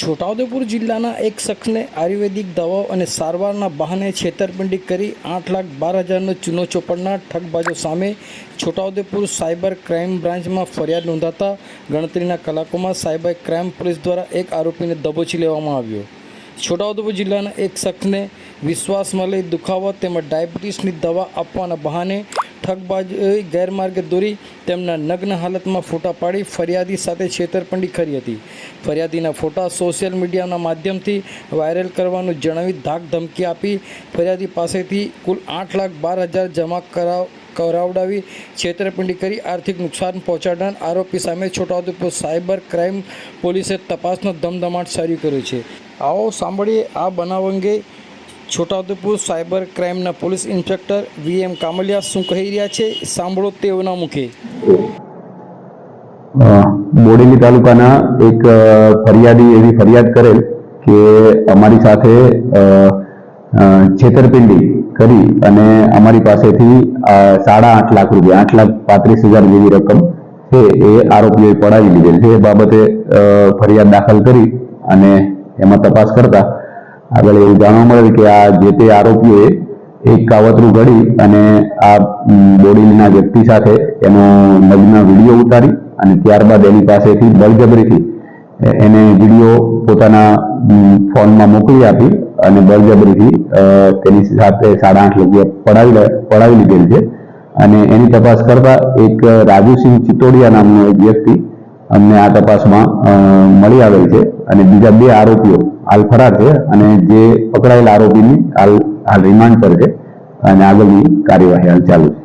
છોટાઉદેપુર જિલ્લાના એક શખ્સને આયુર્વેદિક દવાઓ અને સારવારના બહાને છેતરપિંડી કરી આઠ લાખ બાર હજારનો ચૂનો ચોપડનાર ઠગબાજો સામે છોટાઉદેપુર સાયબર ક્રાઇમ બ્રાન્ચમાં ફરિયાદ નોંધાતા ગણતરીના કલાકોમાં સાયબર ક્રાઇમ પોલીસ દ્વારા એક આરોપીને દબોચી લેવામાં આવ્યો. છોટાઉદેપુર જિલ્લાના એક શખ્સને વિશ્વાસમાં લઈ દુખાવો તેમજ ડાયાબિટીસની દવા આપવાના બહાને ઠગબાજોએ ગેરમાર્ગે દોરી તેમના નગ્ન હાલતમાં ફોટા પાડી ફરિયાદી સાથે છેતરપિંડી કરી હતી. ફરિયાદીના ફોટા સોશિયલ મીડિયાના માધ્યમથી વાયરલ કરવાનું જણાવી ધાક ધમકી આપી ફરિયાદી પાસેથી કુલ આઠ લાખ બાર હજાર જમા કરાવ, કરાવડાવી છેતરપિંડી કરી આર્થિક નુકસાન પહોંચાડનાર આરોપી સામે છોટાઉદેપુર સાયબર ક્રાઇમ પોલીસે તપાસનો ધમધમાટ શરૂ કર્યો છે. આવો સાંભળીએ આ બનાવ અંગે Chhotaudepur cyber ક્રાઇમના police inspector V M Kamaliya શું કહી રહ્યા છે? સાંભળો તેઓના મુખે. બોડેલી તાલુકાના એક ફરિયાદી એવી ફરિયાદ કરેલ કે અમારી સાથે છેતરપિંડી કરી અને અમારી પાસેથી સાડા આઠ લાખ રૂપિયા, આઠ લાખ પાંત્રીસ હજાર જેવી રકમ છે એ આરોપીઓએ પડાવી લીધેલ છે. એ બાબતે ફરિયાદ દાખલ કરી અને એમાં તપાસ કરતા આગળ એવું જાણવા મળેલ કે આ જે તે આરોપીઓએ એક કાવતરું ઘડી અને આ બોડીના વ્યક્તિ સાથે એનો નગ્ન વીડિયો ઉતારી અને ત્યારબાદ એની પાસેથી બળજબરીથી એને વીડિયો પોતાના ફોનમાં મોકલી આપી અને બળજબરીથી તેની સાથે સાડા આઠ રૂપિયા પડાવી પડાવી લીધેલ છે. અને એની તપાસ કરતા એક, રાજુસિંહ ચિત્તોડિયા નામનો એક વ્યક્તિ અમને આ તપાસમાં મળી આવેલ છે. અને બીજા બે આરોપીઓ, હાલ ફરાર છે અને જે પકડાયેલા આરોપીની હાલ હાલ રિમાન્ડ પર છે. અને આગળની કાર્યવાહી હાલ ચાલુ છે.